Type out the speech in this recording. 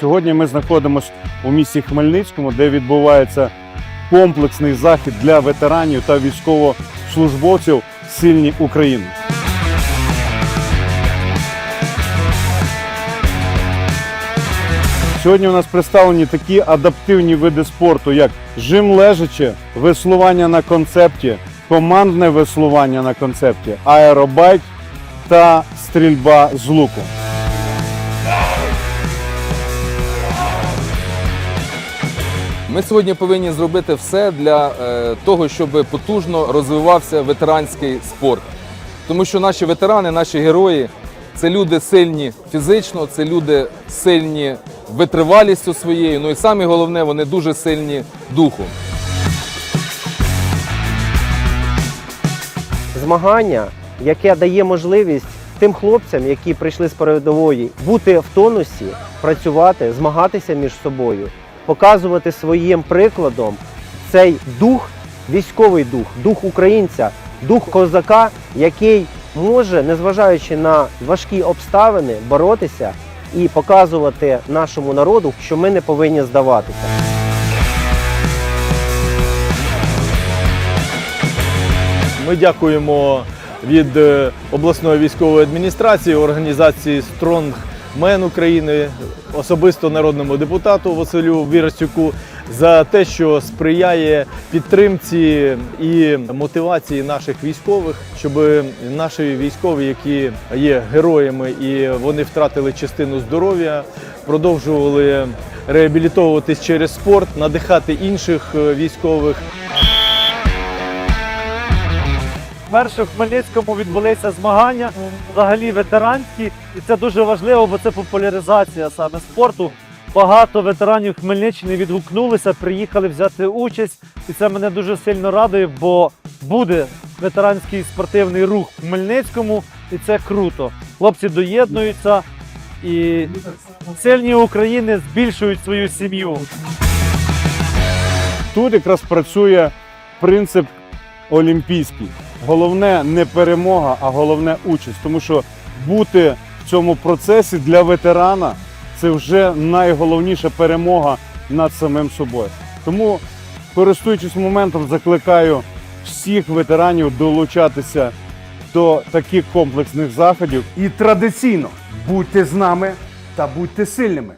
Сьогодні ми знаходимося у місті Хмельницькому, де відбувається комплексний захід для ветеранів та військовослужбовців Сильні України. Сьогодні у нас представлені такі адаптивні види спорту, як жим лежачи, веслування на концепті, командне веслування на концепті, аеробайк та стрільба з луку. Ми сьогодні повинні зробити все для е, того, щоб потужно розвивався ветеранський спорт. Тому що наші ветерани, наші герої це люди сильні фізично, це люди сильні витривалістю своєю. Ну і саме головне, вони дуже сильні духом. змагання, яке дає можливість тим хлопцям, які прийшли з передової, бути в тонусі, працювати, змагатися між собою, показувати своїм прикладом цей дух, військовий дух, дух українця, дух козака, який може, незважаючи на важкі обставини, боротися і показувати нашому народу, що ми не повинні здаватися. Ми дякуємо від е, обласної військової адміністрації, організації Strong Men України, особисто народному депутату Василю Вірастюку за те, що сприяє підтримці і мотивації наших військових, щоб наші військові, які є героями і вони втратили частину здоров'я, продовжували реабілітовуватись через спорт, надихати інших е, військових. Вперше в Хмельницькому відбулися змагання, взагалі ветеранські, і це дуже важливо, бо це популяризація саме спорту. Багато ветеранів Хмельниччини відгукнулися, приїхали взяти участь, і це мене дуже сильно радує, бо буде ветеранський спортивний рух в Хмельницькому, і це круто. Хлопці доєднуються і сильні України збільшують свою сім'ю. Тут якраз працює принцип олімпійський. Головне не перемога, а головне участь. Тому що бути в цьому процесі для ветерана це вже найголовніша перемога над самим собою. Тому, користуючись моментом, закликаю всіх ветеранів долучатися до таких комплексних заходів. І традиційно будьте з нами та будьте сильними.